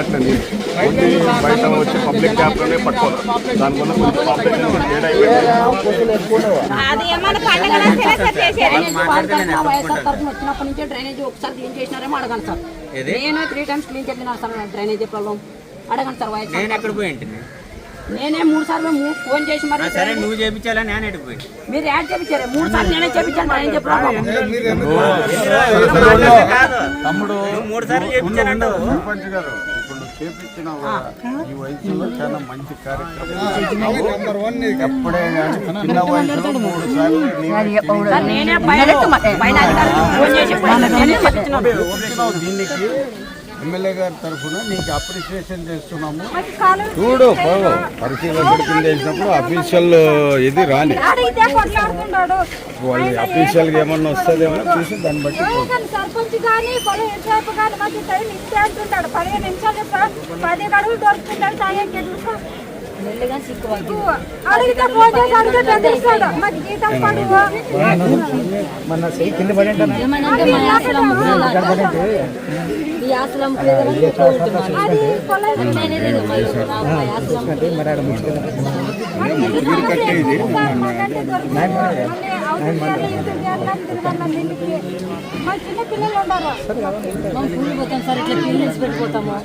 Only బయట వచ్చే public ట్యాప్లోనే పట్టుకోవాలి. దానివల్ల కొంచెం పాపులేషన్ తేడా వచ్చినప్పటి నుంచే డ్రైనేజ్ ఒకసారి క్లీన్ చేసినారేమో అడగండి సార్. నేను త్రీ టైమ్స్ క్లీన్ చేసినా సార్ డ్రైనేజ్ ప్రాబ్లం అడగండి సార్ నేను ఎక్కడ పోయింటి నేనే మూడు సార్లు ఫోన్ చేసి మరి సరే నువ్వు నేను ఎక్కడ పోయింటి మీరు యాడ్ చేపించారు? మూడు సార్లు నేనే చేపించాను తమ్ముడు మూడు సార్లు ఇప్పుడు చేపించిన ఈ వయసులో చాలా మంచి కార్యక్రమం. ఎప్పుడే చిన్న వయసులో మూడు సార్లు దీనికి ఎమ్మెల్యే గారి తరఫున నీకు అప్రిషియేషన్ చేస్తున్నాము. చూడు బాబు పరిశీలన కింద వేసినప్పుడు అఫీషియల్ ఇది రాని. వాళ్ళు అఫీషియల్గా ఏమన్నా వస్తుందేమో చూసి దాన్ని బట్టి సర్పంచ్ కానీ పదిహేను సేపు కానీ మాకు టైం ఇస్తే అంటుంటాడు పదిహేను నిమిషాలు సార్ పది గడువులు దొరుకుతుంటాడు అడిగితే ఫోన్ చేసి అడిగితే బెదిరిస్తాడు. మాకు జీతం పడువు అది చిన్న పిల్లలు పూలు పోతాం సార్ ఇట్లా పీరియడ్స్ పెట్టిపోతాము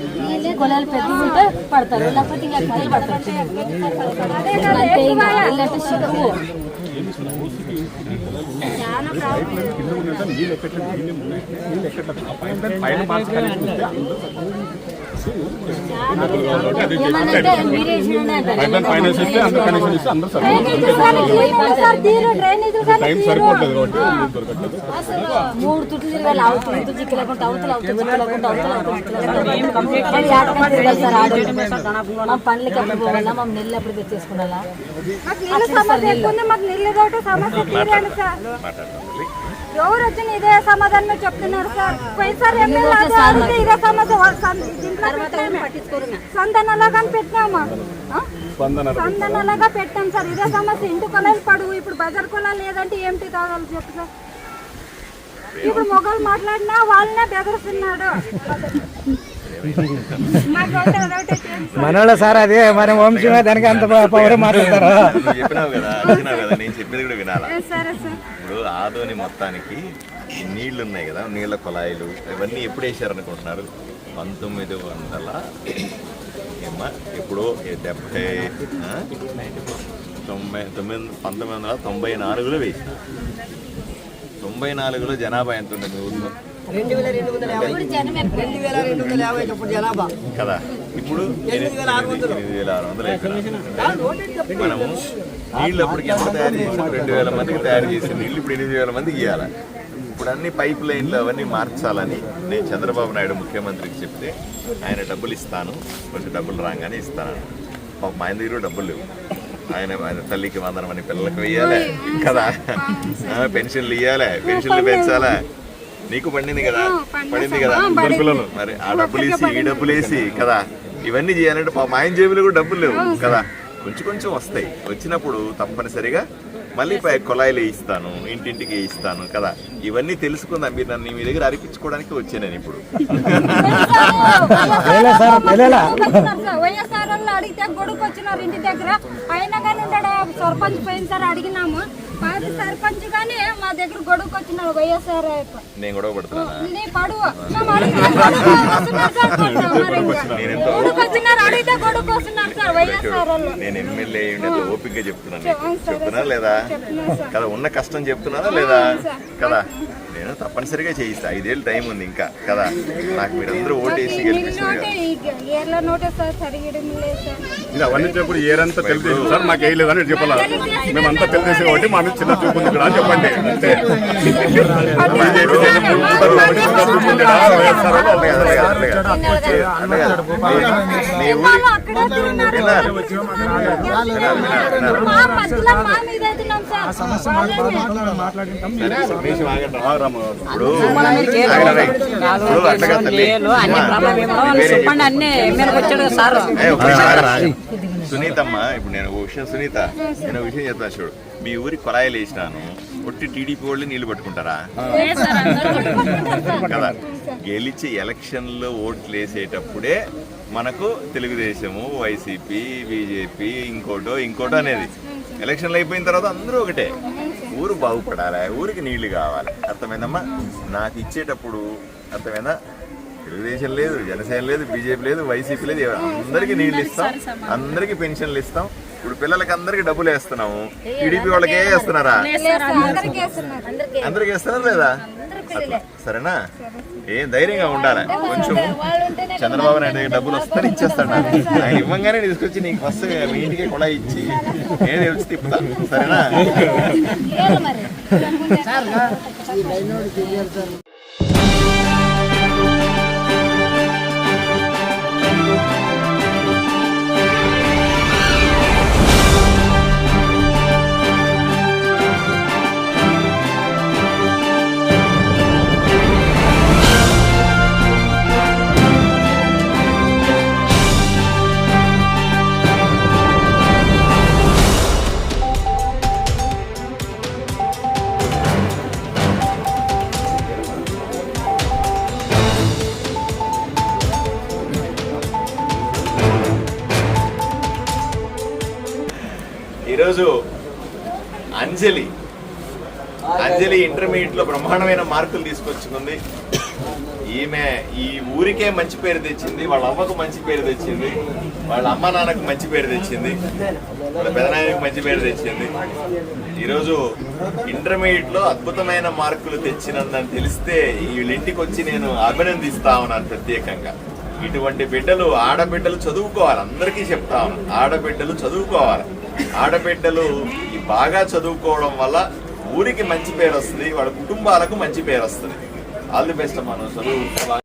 కొలాలు పెద్దగా ఉంటే పడతారు లేకపోతే ఇంకా కళ్ళు పడతారు అంతే ఇంకా సిగ్గు నీళ్ళు నీళ్ళు పైన మార్చాలి ఏమనంటే మీరే అందరు కనెక్షన్ ఇస్తే అందరూ సరిపోతుంది టైం కాబట్టి దొరకట్లేదు మూడు తుట్లు తిరగాలి అవతల ఇటు దిక్కు లేకుండా అవతల అవతల దిక్కు మా పనులకి ఎప్పుడు పోవాలా మా నెల్లు ఎప్పుడు మాకు సమస్య నీళ్ళు సమస్య సార్ ఎవరు వచ్చిన ఇదే సమాధానం చెప్తున్నారు సార్. పోయినసారి ఎమ్మెల్యే ఇదే సమస్య వాళ్ళ సం- దీంట్లో పెట్టామే. సందనలాగా అని పెట్టినాము? సందనలాగా పెట్టాం సార్. ఇదే సమస్య. ఇంటి కొలాలు పడువు ఇప్పుడు బజార్ కొలాలు లేదంటే ఏమిటి తాగాలి చెప్పు సార్. ఇప్పుడు మొగలు మాట్లాడినా వాళ్ళనే బెదిరిస్తున్నాడు. మనోళ్ళ సార్ అదే మన వంశమే దానికి అంత పవర్ మాట్లాడతారు. చెప్పినావు కదా నేను చెప్పేది కూడా వినాలా? సరే సార్. ఆదోని మొత్తానికి ఈ నీళ్ళు ఉన్నాయి కదా నీళ్ళ కుళాయిలు ఇవన్నీ ఎప్పుడు వేసారు అనుకుంటున్నారు పంతొమ్మిది వందల ఏమ్మా? ఎప్పుడో? ఏ డెబ్బై? తొంభై తొమ్మిది పంతొమ్మిది వందల తొంభై నాలుగులో వేసిన. తొంభై నాలుగులో జనాభా ఎంత మీ ఊళ్ళో కదా. ఇప్పుడు ఎనిమిది వేల ఆరు వందలు. మనము నీళ్ళు అప్పటికి ఎంత తయారు చేసాం? రెండు వేల మందికి తయారు చేసిన నీళ్ళు ఇప్పుడు ఎనిమిది వేల మందికి ఇవ్వాలి? ఇప్పుడు అన్ని పైప్ లైన్లు అవన్నీ మార్చాలని నేను చంద్రబాబు నాయుడు ముఖ్యమంత్రికి చెప్తే ఆయన డబ్బులు ఇస్తాను. కొంచెం డబ్బులు రాగానే ఇస్తాను పాపం ఆయన దగ్గర డబ్బులు లేవు. ఆయన ఆయన తల్లికి వందనం అని పిల్లలకు వెయ్యాలి కదా? పెన్షన్లు ఇవ్వాలి పెన్షన్లు పెంచాలా? నీకు పండింది కదా? పడింది కదా? మరి ఆ డబ్బులు వేసి ఈ డబ్బులు వేసి కదా? ఇవన్నీ చేయాలంటే పాపం ఆయన జేబులో కూడా డబ్బులు లేవు కదా. కొంచెం కొంచెం వస్తాయి. వచ్చినప్పుడు తప్పనిసరిగా మళ్ళీ పై కుళాయిలు వేయిస్తాను ఇంటింటికి వేయిస్తాను కదా. ఇవన్నీ తెలుసుకుందాం. మీరు నన్ను మీ దగ్గర అరిపించుకోవడానికి వచ్చాను నేను ఇప్పుడు. వైఎస్ఆర్ అడిగితే వచ్చినారు ఇంటి దగ్గర. అయినా కానీ ఉండడు? సర్పంచ్ పోయిన సార్ అడిగినాము. పాత సర్పంచ్ గానీ మా దగ్గర గొడుగు వచ్చినాడు వైఎస్ఆర్. నేను గొడవ పడుతున్నానా? నీ పడువ. గొడుగు వచ్చినారు అడిగితే గొడుగు వస్తున్నారు సార్ వైఎస్ఆర్ నేను ఎమ్మెల్యే ఉండేది ఓపిక చెప్తున్నాను. చెప్తున్నా. లేదా. కదా ఉన్న కష్టం చెప్తున్నానా లేదా. కదా. నేను తప్పనిసరిగా చేయిస్తా. ఐదేళ్ళు టైం ఉంది ఇంకా. కదా? నాకు మీరందరూ ఓటేసి గెలిపిస్తారు ఇది అవన్నీ చెప్పుడు ఏరంతా తెలుగుదేశం సార్ మాకు వేయలేదు అని చెప్పాలా? మేమంతా తెలుగుదేశం కాబట్టి మా మీద చిన్న చూపు ఉంది ఇక్కడ చెప్పండి. అంతే బీజేపీ ఇప్పుడు. సునీతమ్మ ఇప్పుడు నేను ఒక విషయం సునీత నేను ఒక విషయం చెప్తాను చూడు. మీ ఊరి కొలాయిలు వేసినాను ఒట్టి టీడీపీ వాళ్ళు నీళ్ళు పట్టుకుంటారా? కదా. గెలిచి ఎలక్షన్లో ఓట్లు వేసేటప్పుడే మనకు తెలుగుదేశము వైసీపీ బీజేపీ ఇంకోటో ఇంకోటో అనేది. ఎలక్షన్లు అయిపోయిన తర్వాత అందరూ ఒకటే. ఊరు బాగుపడాలి? ఊరికి నీళ్ళు కావాలి? అర్థమైందమ్మా? నాకు ఇచ్చేటప్పుడు అర్థమైందా? తెలుగుదేశం లేదు జనసేన లేదు బీజేపీ లేదు వైసీపీ లేదు అందరికీ నీళ్ళు ఇస్తాం అందరికీ పెన్షన్లు ఇస్తాం. ఇప్పుడు పిల్లలకి అందరికి డబ్బులు వేస్తున్నాము. టీడీపీ వాళ్ళకే వేస్తున్నారా? అందరికీ వేస్తున్నారు. అందరికి వేస్తారా లేదా. సరేనా? ఏం ధైర్యంగా ఉండాలి? కొంచెం చంద్రబాబు నాయుడు దగ్గర డబ్బులు వస్తాను. ఇచ్చేస్తాడు నాకు. ఆయన ఇవ్వంగానే తీసుకొచ్చి నీకు ఫస్ట్ మీ ఇంటికి కూడా ఇచ్చి. నేను వచ్చి తిప్పుతా. సరేనా? ఈరోజు అంజలి అంజలి ఇంటర్మీడియట్లో బ్రహ్మాండమైన మార్కులు తీసుకొచ్చుకుంది. ఈమె ఈ ఊరికే మంచి పేరు తెచ్చింది వాళ్ళ అమ్మకు మంచి పేరు తెచ్చింది వాళ్ళ అమ్మ నాన్నకు మంచి పేరు తెచ్చింది వాళ్ళ పెదనాయనకు మంచి పేరు తెచ్చింది. ఈరోజు ఇంటర్మీడియట్లో అద్భుతమైన మార్కులు తెచ్చినందని తెలిస్తే వీళ్ళింటికి వచ్చి నేను అభినందిస్తా ఉన్నాను ప్రత్యేకంగా. ఇటువంటి బిడ్డలు ఆడబిడ్డలు చదువుకోవాలి అందరికీ చెప్తా ఉన్నాను ఆడబిడ్డలు చదువుకోవాలి. ఆడబిడ్డలు బాగా చదువుకోవడం వల్ల ఊరికి మంచి పేరు వస్తుంది వాళ్ళ కుటుంబాలకు మంచి పేరు వస్తుంది. ఆల్ ది బెస్ట్ అమ్మా నువ్వు చదువు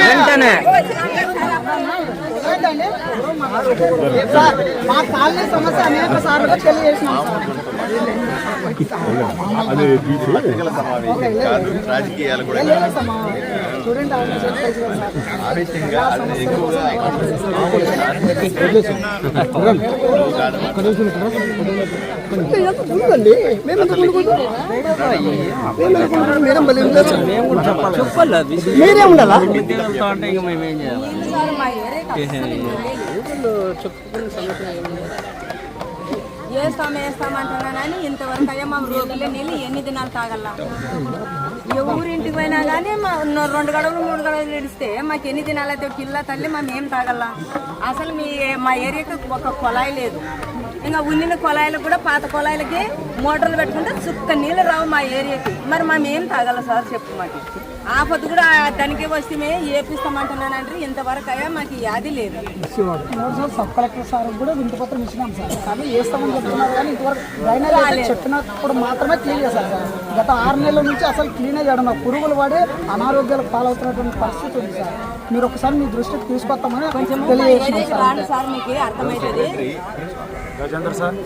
వెంటనే ఏంటండి? సార్, మా కాలనీ సమస్య అనేక సార్లు తెలియజేసినాం ఉందండి మేము? మేడం ఉంది. మీరే ఉండాలా వేస్తాం వేస్తాం కానీ ఇంతవరకు అయ్యా మా మా నీళ్ళు ఎన్ని దినాలు తాగల్లా? ఎవరింటికి పోయినా కానీ మా ఉన్న రెండు గడవలు మూడు గడవలు ఇడిస్తే మాకు ఎన్ని దినాలు అయితే పిల్ల తల్లి మేము ఏం తాగల్లా? అసలు మీ మా ఏరియాకి ఒక కొలాయి లేదు. ఇంకా ఉన్నిన కొలాయిలకు కూడా పాత కొలాయిలకి మోటార్లు పెట్టుకుంటే చుక్క నీళ్ళు రావు మా ఏరియాకి. మరి మేము ఏం తాగల సార్? చెప్పు మాకు. ఆ పొద్దు కూడా దానికి వస్తే మేము ఏపిస్తామంటున్నానంటే ఇంతవరకు అయ్యా మాకు యాది లేదు. సబ్ కలెక్టర్ సార్ కూడా వింత పత్రం ఇచ్చినాం సార్. కానీ వేస్తామని చెప్తున్నారు కానీ ఇంతవరకు డ్రైనేజ్ చెప్పినప్పుడు మాత్రమే క్లీన్ చేశారు సార్. గత ఆరు నెలల నుంచి అసలు క్లీనే చేయడం లేదు. పురుగులు పడి అనారోగ్యాలకు పాలవుతున్నటువంటి పరిస్థితి ఉంది సార్. మీరు ఒకసారి మీ దృష్టికి తీసుకొస్తామని తెలియజేస్తున్నాం ఏరియాకి sir. Sir?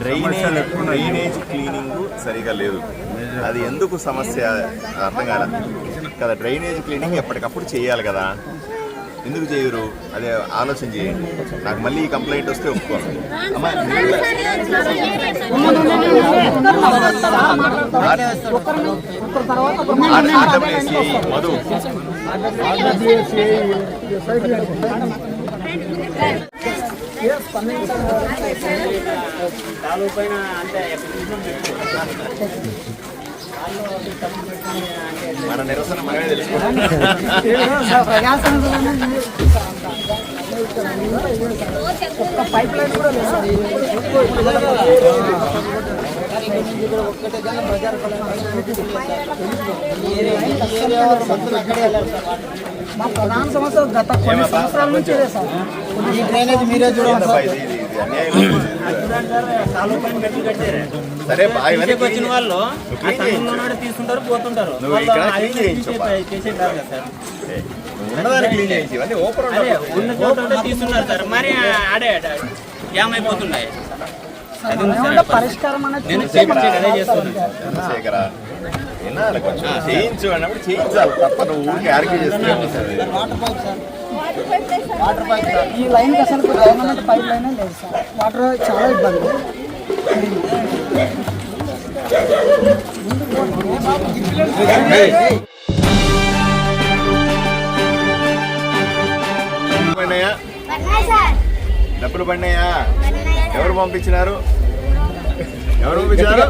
Drainage drainage cleaning సరిగా లేదు. అది ఎందుకు సమస్య అర్థం కాల? కదా డ్రైనేజ్ క్లీనింగ్ ఎప్పటికప్పుడు చేయాలి కదా. ఎందుకు చేయరు? అదే ఆలోచన చేయండి. నాకు మళ్ళీ ఈ కంప్లైంట్ వస్తే ఒప్పుకోను. అమ్మా, మధు స్పందించాలి పైన అంటే మన నిరసన మనమే తెలుసు ఒక్క పైప్ లైన్ కూడా లేదు సార్ మా ప్రధాన సమస్య గత కొన్ని సంవత్సరాల నుంచి సార్ ఈ డ్రైనేజ్ మీరే చూడండి. కాలువ పైన గట్టి కట్టారు. సరే బా, ఇవన్నీ ఇక్కడికి వచ్చిన వాళ్ళు ఆ సంఘంలో నాడు తీసుకుంటారు పోతుంటారు. కదా సార్. మరి ఆడే జామ్ అయిపోతున్నాయి పరిష్కారం అనేది నేను చేపించేది అదే చేస్తున్నాను చంద్రశేఖర వినాలి కొంచెం. చేయించు అన్నప్పుడు చేయించాలి తప్ప నువ్వు ఊరికి ఆర్గ్యూ చేస్తే ఈ లైన్ అసలు గవర్నమెంట్ పైప్ లైన్ లేదు సార్. వాటర్ చాలా ఇబ్బంది. డబ్బులు పడినాయా ఎవరు పంపించినారు? ఎవరు పంపించినారు?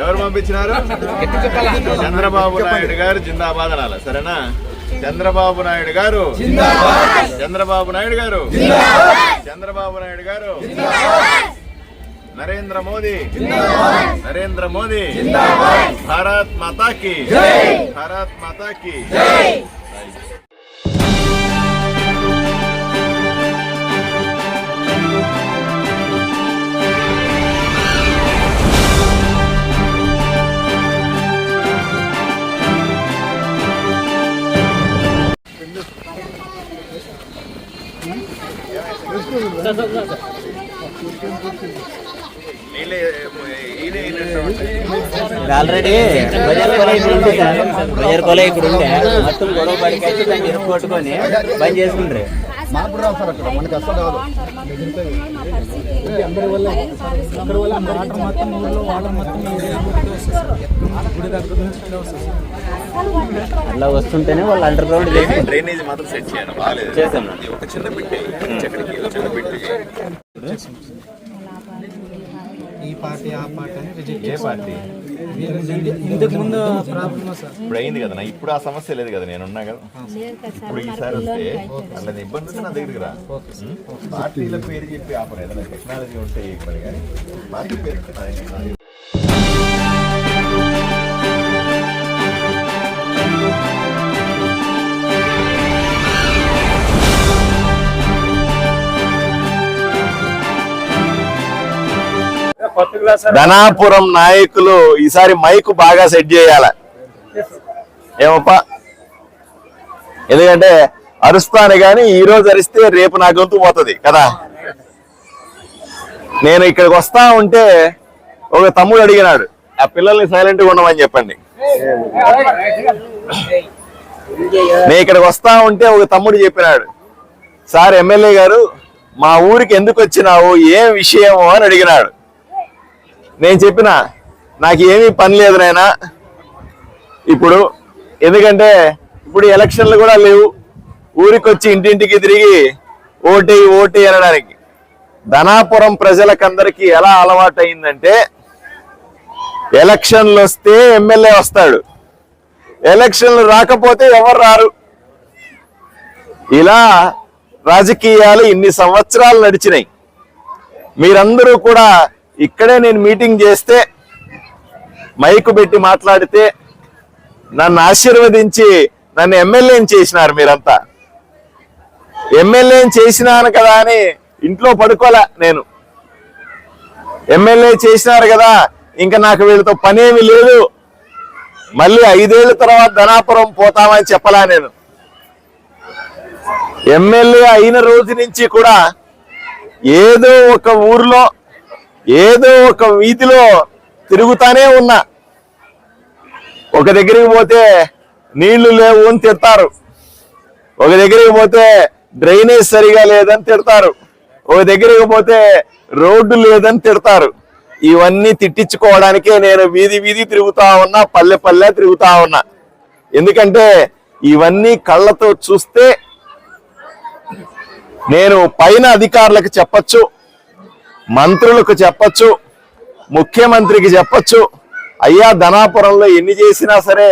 ఎవరు పంపించినారు? చంద్రబాబు నాయుడు గారు జిందాబాద్ అనాలి. సరేనా? చంద్రబాబు నాయుడు గారు చంద్రబాబు నాయుడు గారు చంద్రబాబు నాయుడు గారు నరేంద్ర మోదీ. నరేంద్ర మోదీ. భారత్ మాతా కి భారత్ మాతా కి ఈయనట్టు ఆల్రెడీ బజార్ కొల కొల ఇక్కడ ఉండే మొత్తం గొడవ పడికైతే దాన్ని బంద్ చేసుకుంటారు. అట్లా వస్తుంటేనే వాళ్ళు అండర్ గ్రౌండ్ చేసి డ్రైనేజ్ మాత్రం సెట్ చేయాలి. చేశాం. ఇది ఒక చిన్న చిన్న బిట్టే ఈ పార్టీ ఆ పార్టీ అని రిజెక్ట్ ఏ పార్టీ? ఇంతకు ముందు ప్రాబ్లమ్ సార్. ఇప్పుడు అయింది కదా నా ఇప్పుడు ఆ సమస్య లేదు కదా నేను ఉన్నా కదా ఇప్పుడు ఈసారి వస్తే అట్లా ఇబ్బంది నా దగ్గరికి రా? పార్టీల పేరు చెప్పి ఆపరు ఏదైనా టెక్నాలజీ ఉంటే ఇబ్బంది కానీ పార్టీ పేరు ధనాపురం నాయకులు ఈసారి మైక్ బాగా సెట్ చేయాల. ఏమప్పా? ఎందుకంటే అరుస్తాను కానీ ఈ రోజు అరిస్తే రేపు నా గొంతు పోతుంది కదా? నేను ఇక్కడికి వస్తా ఉంటే ఒక తమ్ముడు అడిగినాడు ఆ పిల్లల్ని సైలెంట్గా ఉండమని చెప్పండి. నేను ఇక్కడికి వస్తా ఉంటే ఒక తమ్ముడు చెప్పినాడు సార్ ఎమ్మెల్యే గారు మా ఊరికి ఎందుకు వచ్చినావు? ఏం విషయము? అని అడిగినాడు. నేను చెప్పిన నాకు ఏమీ పని లేదు నాయనా. ఇప్పుడు ఎందుకంటే ఇప్పుడు ఎలక్షన్లు కూడా లేవు. ఊరికొచ్చి ఇంటింటికి తిరిగి ఓటి ఓటి అనడానికి. ధనాపురం ప్రజలకందరికీ ఎలా అలవాటు అయిందంటే ఎలక్షన్లు వస్తే ఎమ్మెల్యే వస్తాడు. ఎలక్షన్లు రాకపోతే ఎవరు రారు? ఇలా రాజకీయాలు ఇన్ని సంవత్సరాలు నడిచినాయి. మీరందరూ కూడా ఇక్కడే నేను మీటింగ్ చేస్తే మైకు పెట్టి మాట్లాడితే నన్ను ఆశీర్వదించి నన్ను ఎమ్మెల్యేని చేసినారు మీరంతా. ఎమ్మెల్యేని చేసినాను కదా అని ఇంట్లో పడుకోలే నేను. ఎమ్మెల్యే చేసినారు కదా ఇంకా నాకు వీళ్ళతో పనేమి లేదు. మళ్ళీ ఐదేళ్ళ తర్వాత ధనాపురం పోతామని చెప్పలా నేను. ఎమ్మెల్యే అయిన రోజు నుంచి కూడా ఏదో ఒక ఊర్లో ఏదో ఒక వీధిలో తిరుగుతానే ఉన్నా. ఒక దగ్గరికి పోతే నీళ్ళు లేవు అని తిడతారు. ఒక దగ్గరికి పోతే డ్రైనేజ్ సరిగా లేదని తిడతారు. ఒక దగ్గరికి పోతే రోడ్డు లేదని తిడతారు. ఇవన్నీ తిట్టించుకోవడానికే నేను వీధి వీధి తిరుగుతా ఉన్నా పల్లె పల్లె తిరుగుతా ఉన్నా. ఎందుకంటే ఇవన్నీ కళ్ళతో చూస్తే నేను పైన అధికారులకు చెప్పచ్చు. మంత్రులకు చెప్పచ్చు ముఖ్యమంత్రికి చెప్పచ్చు అయ్యా ధనాపురంలో ఎన్ని చేసినా సరే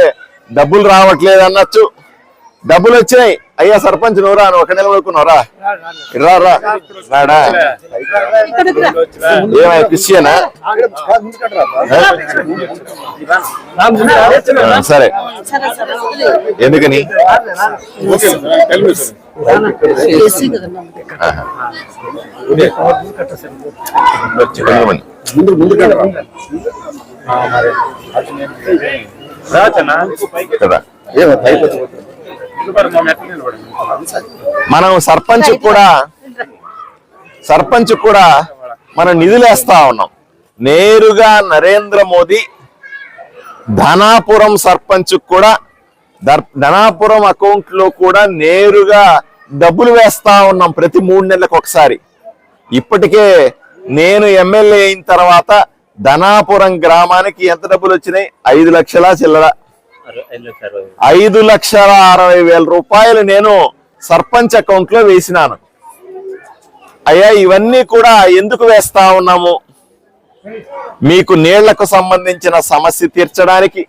డబ్బులు రావట్లేదు అనొచ్చు డబ్బులు వచ్చినాయి అయ్యా సర్పంచ్ నువ్వురా నువ్వు ఒక నెల వరకున్నారా రా రా రాడా ఏమై క్రిస్టియనా సరే. ఎందుకని? కొంతమంది. కదా. మనం సర్పంచ్ కూడా సర్పంచ్ కూడా మనం నిధులేస్తా ఉన్నాం. నేరుగా నరేంద్ర మోదీ ధనాపురం సర్పంచ్ కూడా దర్- ధనాపురం అకౌంట్లో కూడా నేరుగా డబ్బులు వేస్తా ఉన్నాం ప్రతి మూడు నెలలకు ఒకసారి. ఇప్పటికే నేను ఎమ్మెల్యే అయిన తర్వాత ధనాపురం గ్రామానికి ఎంత డబ్బులు వచ్చినాయి? ఐదు లక్షల చిల్లర. ఐదు లక్షల అరవై వేల రూపాయలు నేను సర్పంచ్ అకౌంట్లో వేసినాను. అయ్యా ఇవన్నీ కూడా ఎందుకు వేస్తా ఉన్నాము? మీకు నీళ్ళకు సంబంధించిన సమస్య తీర్చడానికి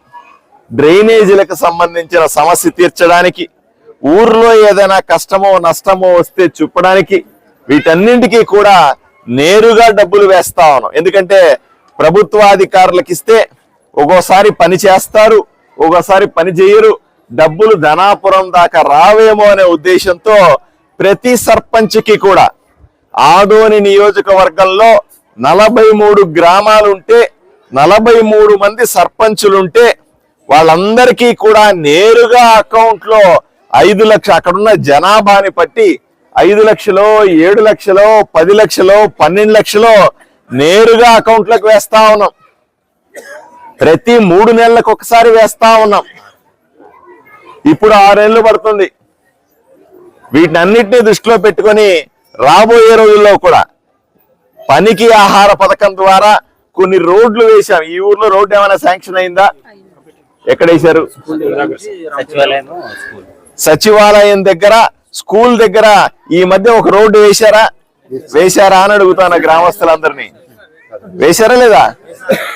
డ్రైనేజీలకు సంబంధించిన సమస్య తీర్చడానికి ఊర్లో ఏదైనా కష్టమో నష్టమో వస్తే చూపడానికి వీటన్నింటికీ కూడా నేరుగా డబ్బులు వేస్తా ఉన్నాం. ఎందుకంటే ప్రభుత్వాధికారులకు ఇస్తే ఒక్కోసారి పని చేస్తారు ఒకసారి పని చేయరు. డబ్బులు ధనాపురం దాకా రావేమో అనే ఉద్దేశంతో ప్రతి సర్పంచ్కి కూడా ఆదోని నియోజకవర్గంలో నలభై మూడు గ్రామాలుంటే నలభై మూడు మంది సర్పంచులుంటే వాళ్ళందరికీ కూడా నేరుగా అకౌంట్లో ఐదు లక్ష అక్కడున్న జనాభాని బట్టి ఐదు లక్షలో ఏడు లక్షలో పది లక్షలో పన్నెండు లక్షలో నేరుగా అకౌంట్లకు వేస్తా ఉన్నాం. ప్రతి మూడు నెలలకు ఒకసారి వేస్తా ఉన్నాం. ఇప్పుడు ఆరేళ్ళు పడుతుంది. వీటిని అన్నిటినీ దృష్టిలో పెట్టుకొని రాబోయే రోజుల్లో కూడా పనికి ఆహార పథకం ద్వారా కొన్ని రోడ్లు వేశాం. ఈ ఊర్లో రోడ్డు ఏమైనా శాంక్షన్ అయిందా? ఎక్కడ వేశారు? సచివాలయం దగ్గర స్కూల్ దగ్గర ఈ మధ్య ఒక రోడ్డు వేశారా? వేశారా అని అడుగుతాను గ్రామస్తులందరినీ. వేశారా లేదా?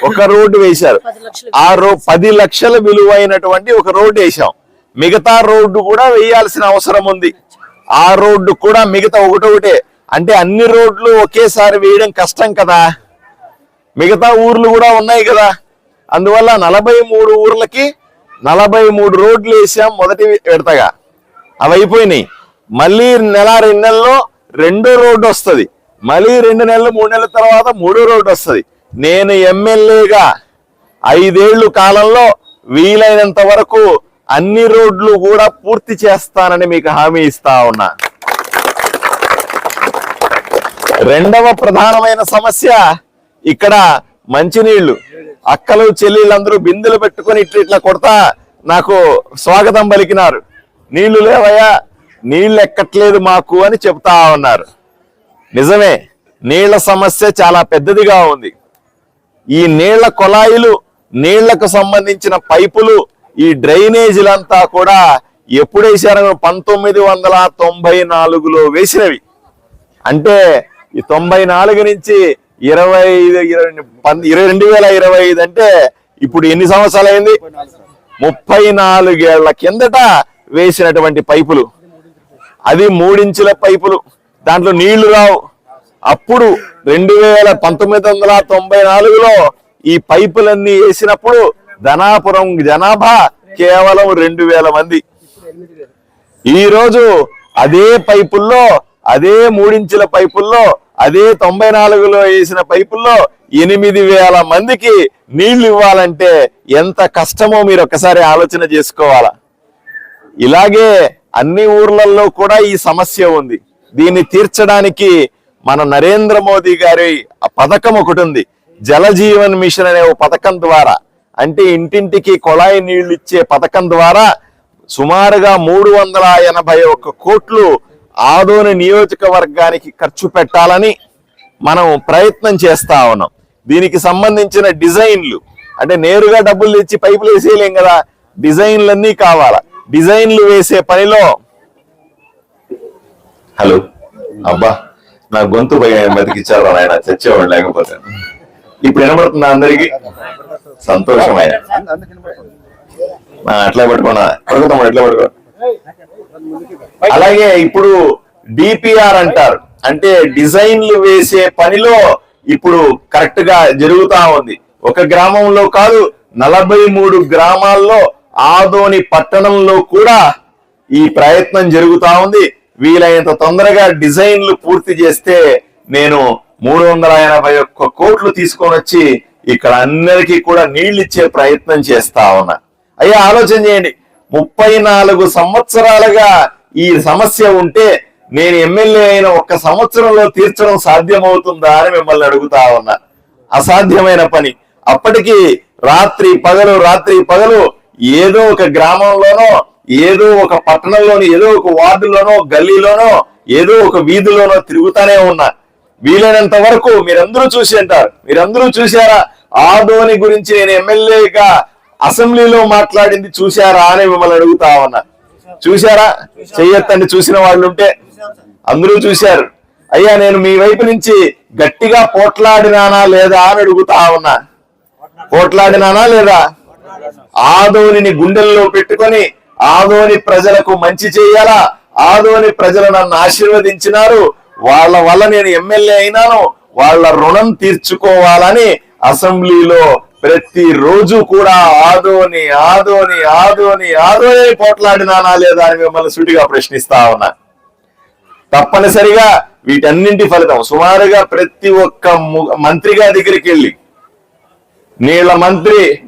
ఒక రోడ్డు వేశారు. ఆ రో పది లక్షల విలువైనటువంటి ఒక రోడ్డు వేశాం. మిగతా రోడ్డు కూడా వేయాల్సిన అవసరం ఉంది. ఆ రోడ్డు కూడా మిగతా ఒకటొకటే అంటే అన్ని రోడ్లు ఒకేసారి వేయడం కష్టం కదా. మిగతా ఊర్లు కూడా ఉన్నాయి కదా. అందువల్ల నలభై మూడు ఊర్లకి నలభై మూడు రోడ్లు వేసాం మొదటి విడతగా. అవి అయిపోయినాయి మళ్ళీ నెల రెండు నెలల్లో రెండో రోడ్డు వస్తుంది. మళ్ళీ రెండు నెలలు మూడు నెలల తర్వాత మూడో రోడ్డు వస్తుంది. నేను ఎమ్మెల్యేగా ఐదేళ్ళు కాలంలో వీలైనంత వరకు అన్ని రోడ్లు కూడా పూర్తి చేస్తానని మీకు హామీ ఇస్తా ఉన్నా. రెండవ ప్రధానమైన సమస్య ఇక్కడ మంచినీళ్ళు అక్కలు చెల్లెళ్ళందరూ బిందెలు పెట్టుకొని ఇట్లా ఇట్లా కొడతా నాకు స్వాగతం పలికినారు. నీళ్ళు లేవయ్యా నీళ్ళు ఎక్కట్లేదు మాకు అని చెప్తా ఉన్నారు. నిజమే నీళ్ళ సమస్య చాలా పెద్దదిగా ఉంది. ఈ నీళ్ళ కొలాయిలు నీళ్ళకు సంబంధించిన పైపులు ఈ డ్రైనేజీలంతా కూడా ఎప్పుడు పంతొమ్మిది వందల తొంభై నాలుగులో వేసినవి. అంటే ఈ తొంభై నాలుగు నుంచి ఇరవై ఐదు ఇరవై ఇరవై రెండు వేల ఇరవై ఐదు అంటే ఇప్పుడు ఎన్ని సంవత్సరాలు అయింది ముప్పై నాలుగేళ్ళ కిందట వేసినటువంటి పైపులు. అది మూడించుల పైపులు. దాంట్లో నీళ్ళు రావు. అప్పుడు రెండు వేల పంతొమ్మిది వందల తొంభై నాలుగులో ఈ పైపులన్నీ వేసినప్పుడు ధనాపురం జనాభా కేవలం రెండు వేల మంది. ఈ రోజు అదే పైపుల్లో అదే మూడించుల పైపుల్లో అదే తొంభై నాలుగులో వేసిన పైపుల్లో ఎనిమిది వేల మందికి నీళ్ళు ఇవ్వాలంటే ఎంత కష్టమో మీరు ఒకసారి ఆలోచన చేసుకోవాలా? ఇలాగే అన్ని ఊర్లలో కూడా ఈ సమస్య ఉంది. దీన్ని తీర్చడానికి మన నరేంద్ర మోదీ గారి ఆ పథకం ఒకటి ఉంది. జల జీవన్ మిషన్ అనే ఒక పథకం ద్వారా అంటే ఇంటింటికి కొళాయి నీళ్ళు ఇచ్చే పథకం ద్వారా సుమారుగా మూడు వందల ఎనభై ఒక్క కోట్లు ఆదోని నియోజకవర్గానికి ఖర్చు పెట్టాలని మనం ప్రయత్నం చేస్తా ఉన్నాం. దీనికి సంబంధించిన డిజైన్లు అంటే నేరుగా డబ్బులు తెచ్చి పైపులు వేసేయలేం కదా డిజైన్లన్నీ కావాలా. డిజైన్లు వేసే పనిలో హలో. అబ్బా నా గొంతు బతికిచ్చారు ఆయన చచ్చేవాడు లేకపోతే. ఇప్పుడు వినబడుతుందా అందరికి? సంతోషమైన అట్లా పట్టుకున్నా. పడుకుందాం ఎట్లా పట్టుకో. అలాగే ఇప్పుడు డిపిఆర్ అంటారు. అంటే డిజైన్లు వేసే పనిలో ఇప్పుడు కరెక్ట్గా జరుగుతా ఉంది. ఒక గ్రామంలో కాదు నలభై మూడు గ్రామాల్లో ఆదోని పట్టణంలో కూడా ఈ ప్రయత్నం జరుగుతా ఉంది. వీలైనంత తొందరగా డిజైన్లు పూర్తి చేస్తే నేను మూడు వందల ఎనభై ఒక్క కోట్లు తీసుకొని వచ్చి ఇక్కడ అందరికీ కూడా నీళ్ళు ఇచ్చే ప్రయత్నం చేస్తా ఉన్నా. అయ్యా ఆలోచన చేయండి. ముప్పై నాలుగు సంవత్సరాలుగా ఈ సమస్య ఉంటే నేను ఎమ్మెల్యే అయిన ఒక్క సంవత్సరంలో తీర్చడం సాధ్యమవుతుందా అని మిమ్మల్ని అడుగుతా ఉన్నా. అసాధ్యమైన పని. అప్పటికి రాత్రి పగలు రాత్రి పగలు ఏదో ఒక గ్రామంలోనో ఏదో ఒక పట్టణంలోనో ఏదో ఒక వార్డులోనో గల్లీలోనో ఏదో ఒక వీధిలోనో తిరుగుతానే ఉన్నా. వీలైనంత వరకు మీరందరూ చూసి అంటారు మీరందరూ చూశారా? ధోని గురించి నేను ఎమ్మెల్యేగా అసెంబ్లీలో మాట్లాడింది చూశారా అని మిమ్మల్ని అడుగుతా ఉన్నా. చూశారా? చెయ్యొత్తండి చూసిన వాళ్ళు ఉంటే. అందరూ చూశారు. అయ్యా నేను మీ వైపు నుంచి గట్టిగా పోట్లాడినానా లేదా అని అడుగుతా ఉన్నా. పోట్లాడినానా లేదా? ఆదోనిని గుండెల్లో పెట్టుకొని ఆదోని ప్రజలకు మంచి చేయాలా? ఆదోని ప్రజలు నన్ను ఆశీర్వదించినారు. వాళ్ళ వల్ల నేను ఎమ్మెల్యే అయినాను. వాళ్ళ రుణం తీర్చుకోవాలని అసెంబ్లీలో ప్రతి రోజు కూడా ఆదోని ఆదోని ఆదోని ఆదోని పోట్లాడినానా లేదా అని మిమ్మల్ని సుటిగా ప్రశ్నిస్తా ఉన్నా. తప్పనిసరిగా వీటన్నింటి ఫలితం సుమారుగా ప్రతి ఒక్క ము- దగ్గరికి వెళ్ళి నీళ్ళ మంత్రి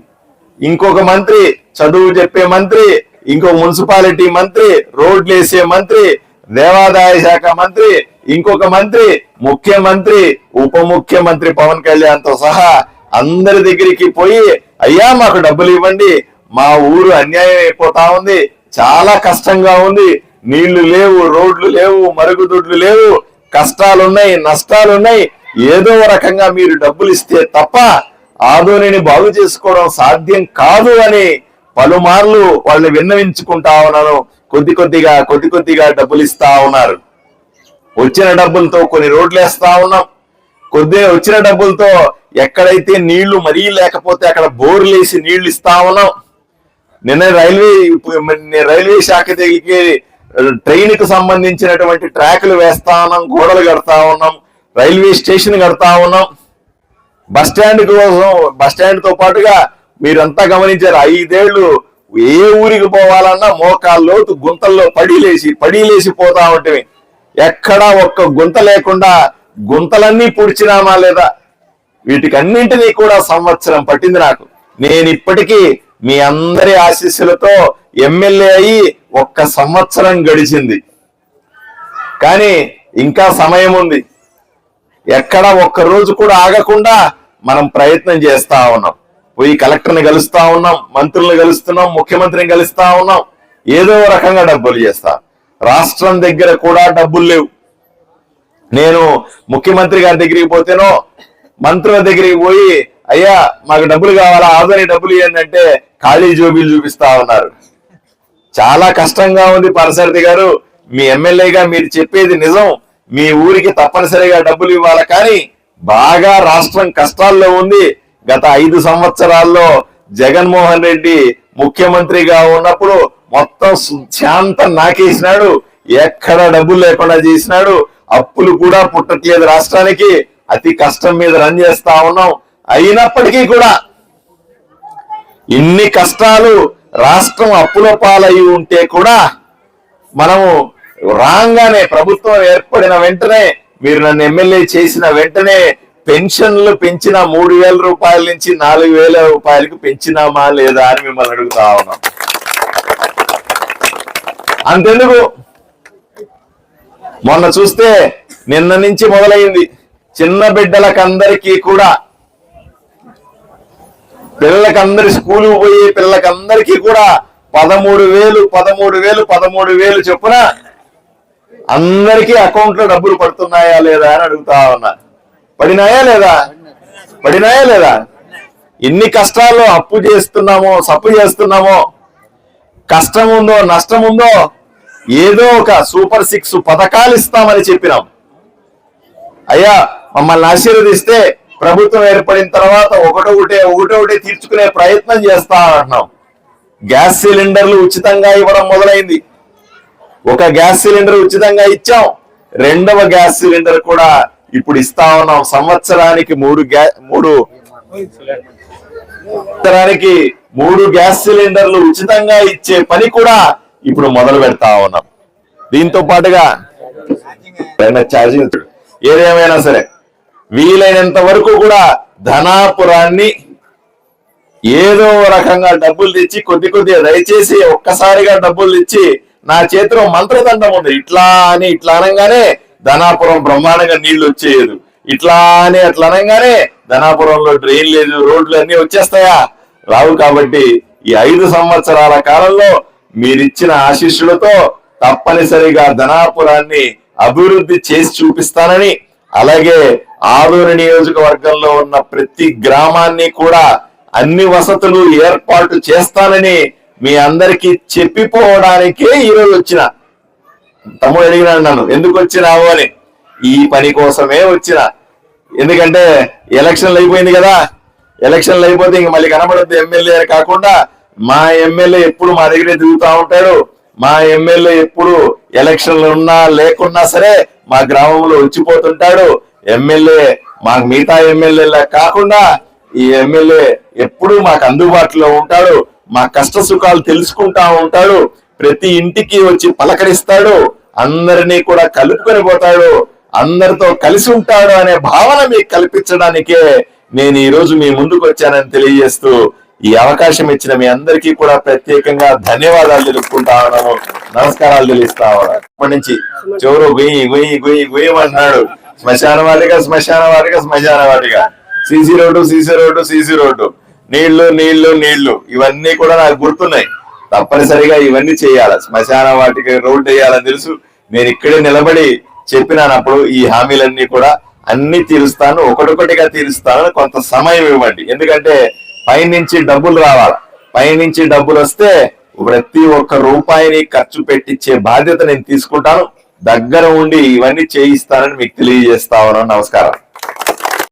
ఇంకొక మంత్రి చదువు చెప్పే మంత్రి ఇంకో మున్సిపాలిటీ మంత్రి రోడ్లు వేసే మంత్రి దేవాదాయ శాఖ మంత్రి ఇంకొక మంత్రి ముఖ్యమంత్రి ఉప ముఖ్యమంత్రి పవన్ కళ్యాణ్తో సహా అందరి దగ్గరికి పోయి అయ్యా మాకు డబ్బులు ఇవ్వండి మా ఊరు అన్యాయం అయిపోతా ఉంది చాలా కష్టంగా ఉంది నీళ్ళు లేవు రోడ్లు లేవు మరుగుదొడ్లు లేవు కష్టాలున్నాయి నష్టాలున్నాయి ఏదో రకంగా మీరు డబ్బులు ఇస్తే తప్ప ఆదోనిని బాగు చేసుకోవడం సాధ్యం కాదు అని పలుమార్లు వాళ్ళని విన్నవించుకుంటా ఉన్నాను. కొద్ది కొద్దిగా కొద్ది కొద్దిగా డబ్బులు ఇస్తా ఉన్నారు. వచ్చిన డబ్బులతో కొన్ని రోడ్లు వేస్తా ఉన్నాం. కొద్దిగా వచ్చిన డబ్బులతో ఎక్కడైతే నీళ్ళు మరీ లేకపోతే అక్కడ బోర్లు వేసి నీళ్ళు ఇస్తా ఉన్నాం. నిన్న రైల్వే రైల్వే శాఖ దగ్గరికి ట్రైన్కు సంబంధించినటువంటి ట్రాకులు వేస్తా ఉన్నాం గోడలు కడతా ఉన్నాం రైల్వే స్టేషన్ కడతా ఉన్నాం. బస్ స్టాండ్ కోసం బస్ స్టాండ్తో పాటుగా మీరంతా గమనించారు? ఐదేళ్ళు ఏ ఊరికి పోవాలన్నా మోకాల్లోతు గుంతల్లో పడిలేసి పడిలేసి పోతా ఉంటే ఎక్కడా ఒక్క గుంత లేకుండా గుంతలన్నీ పుడిచినామా లేదా? వీటికి అన్నింటినీ కూడా సంవత్సరం పట్టింది నాకు. నేను ఇప్పటికీ మీ అందరి ఆశీస్సులతో ఎమ్మెల్యే అయి ఒక్క సంవత్సరం గడిచింది. కానీ ఇంకా సమయం ఉంది. ఎక్కడ ఒక్క రోజు కూడా ఆగకుండా మనం ప్రయత్నం చేస్తా ఉన్నాం. పోయి కలెక్టర్ని కలుస్తా ఉన్నాం మంత్రులను కలుస్తున్నాం ముఖ్యమంత్రిని కలుస్తా ఉన్నాం. ఏదో రకంగా డబ్బులు చేస్తా. రాష్ట్రం దగ్గర కూడా డబ్బులు లేవు. నేను ముఖ్యమంత్రి గారి దగ్గరికి పోతేనో మంత్రుల దగ్గరికి పోయి అయ్యా మాకు డబ్బులు కావాలా? ఆదరి డబ్బులు ఏంటంటే ఖాళీ జోబీలు చూపిస్తా ఉన్నారు. చాలా కష్టంగా ఉంది పరసరథి గారు. మీ ఎమ్మెల్యేగా మీరు చెప్పేది నిజం. మీ ఊరికి తప్పనిసరిగా డబ్బులు ఇవ్వాలి? కానీ బాగా రాష్ట్రం కష్టాల్లో ఉంది. గత ఐదు సంవత్సరాల్లో జగన్మోహన్ రెడ్డి ముఖ్యమంత్రిగా ఉన్నప్పుడు మొత్తం శాంత శాంతం నాకేసినాడు. ఎక్కడ డబ్బులు లేకుండా చేసినాడు. అప్పులు కూడా పుట్టట్లేదు రాష్ట్రానికి. అతి కష్టం మీద రన్ చేస్తా ఉన్నాం. అయినప్పటికీ కూడా ఇన్ని కష్టాలు రాష్ట్రం అప్పుల పాలయ్యి ఉంటే కూడా మనము రాగానే ప్రభుత్వం ఏర్పడిన వెంటనే మీరు నన్ను ఎమ్మెల్యే చేసిన వెంటనే పెన్షన్లు పెంచిన మూడు వేల రూపాయల నుంచి నాలుగు వేల రూపాయలకు పెంచినామా లేదా అని మిమ్మల్ని అడుగుతా ఉన్నాం. అంతెందుకు? మొన్న చూస్తే నిన్న నుంచి మొదలైంది. చిన్న బిడ్డలకందరికీ కూడా పిల్లలకందరి స్కూల్ పోయి పిల్లలకందరికీ కూడా పదమూడు వేలు పదమూడు వేలు పదమూడు వేలు చొప్పున అందరికీ అకౌంట్లో డబ్బులు పడుతున్నాయా లేదా అని అడుగుతా ఉన్నా. పడినాయా లేదా? పడినాయా లేదా? ఎన్ని కష్టాల్లో అప్పు చేస్తున్నామో సప్పు చేస్తున్నామో కష్టం ఉందో నష్టం ఉందో ఏదో ఒక సూపర్ సిక్స్ పథకాలు ఇస్తామని చెప్పినాం. అయ్యా మమ్మల్ని ఆశీర్వదిస్తే ప్రభుత్వం ఏర్పడిన తర్వాత ఒకటొకటే ఒకటొకటే తీర్చుకునే ప్రయత్నం చేస్తా అంటున్నాం గ్యాస్ సిలిండర్లు ఉచితంగా ఇవ్వడం మొదలైంది. ఒక గ్యాస్ సిలిండర్ ఉచితంగా ఇచ్చాం. రెండవ గ్యాస్ సిలిండర్ కూడా ఇప్పుడు ఇస్తా ఉన్నాం. సంవత్సరానికి మూడు గ్యా మూడు సంవత్సరానికి మూడు గ్యాస్ సిలిండర్లు ఉచితంగా ఇచ్చే పని కూడా ఇప్పుడు మొదలు పెడతా ఉన్నాం. దీంతో పాటుగా ఛార్జింగ్ ఏదేమైనా సరే వీలైనంత వరకు కూడా ధనాపురాన్ని ఏదో రకంగా డబ్బులు తెచ్చి కొద్ది కొద్దిగా దయచేసి ఒక్కసారిగా డబ్బులు తెచ్చి నా చేతిలో మంత్రదండం ఉంది. ఇట్లా అని ఇట్లా అనగానే ధనాపురం బ్రహ్మాండంగా నీళ్ళు వచ్చేయదు. ఇట్లానే అట్లా అనగానే ధనాపురంలో డ్రైన్ లేదు రోడ్లు అన్ని వచ్చేస్తాయా? రావు కాబట్టి ఈ ఐదు సంవత్సరాల కాలంలో మీరిచ్చిన ఆశీస్సులతో తప్పనిసరిగా ధనాపురాన్ని అభివృద్ధి చేసి చూపిస్తానని అలాగే ఆదూరు నియోజకవర్గంలో ఉన్న ప్రతి గ్రామాన్ని కూడా అన్ని వసతులు ఏర్పాటు చేస్తానని మీ అందరికీ చెప్పిపోవడానికే ఈరోజు వచ్చిన తమ్ముడు అడిగినాడు నన్ను ఎందుకు వచ్చినావు అని. ఈ పని కోసమే వచ్చిన. ఎందుకంటే ఎలక్షన్లు అయిపోయింది కదా. ఎలక్షన్లు అయిపోతే ఇంక మళ్ళీ కనబడద్దు ఎమ్మెల్యే అని కాకుండా మా ఎమ్మెల్యే ఎప్పుడు మా దగ్గరే దిగుతా ఉంటాడు. మా ఎమ్మెల్యే ఎప్పుడు ఎలక్షన్లు ఉన్నా లేకున్నా సరే మా గ్రామంలో వచ్చిపోతుంటాడు. ఎమ్మెల్యే మాకు మిగతా ఎమ్మెల్యేలా కాకుండా ఈ ఎమ్మెల్యే ఎప్పుడు మాకు అందుబాటులో ఉంటాడు. మా కష్ట సుఖాలు తెలుసుకుంటా ఉంటాడు. ప్రతి ఇంటికి వచ్చి పలకరిస్తాడు అందరినీ కూడా కలుపుకొని పోతాడు అందరితో కలిసి ఉంటాడు అనే భావన మీకు కల్పించడానికే నేను ఈ రోజు మీ ముందుకు వచ్చానని తెలియజేస్తూ ఈ అవకాశం ఇచ్చిన మీ అందరికీ కూడా ప్రత్యేకంగా ధన్యవాదాలు తెలుపుకుంటా ఉన్నాము నమస్కారాలు తెలుస్తా అప్పటి నుంచి చోరు గుయ్యి గుయ్యి గుయ్యి గుయ్యమంటున్నాడు శ్మశాన వాటిగా శ్మశాన వాటిగా శ్మశాన వాటిగా CC road CC road CC road. నీళ్ళు నీళ్ళు నీళ్ళు. ఇవన్నీ కూడా నాకు గుర్తున్నాయి. తప్పనిసరిగా ఇవన్నీ చేయాలి. శ్మశాన వాటికి రోడ్డు వేయాలని తెలుసు. నేను ఇక్కడే నిలబడి చెప్పినానప్పుడు ఈ హామీలన్నీ కూడా అన్ని తీరుస్తాను ఒకటొకటిగా తీరుస్తాను కొంత సమయం ఇవ్వండి. ఎందుకంటే పైనుంచి డబ్బులు రావాలి. పైనుంచి డబ్బులు వస్తే ప్రతి ఒక్క రూపాయిని ఖర్చు పెట్టించే బాధ్యత నేను తీసుకుంటాను. దగ్గర ఉండి ఇవన్నీ చేయిస్తానని మీకు తెలియజేస్తా ఉన్నాను. నమస్కారం.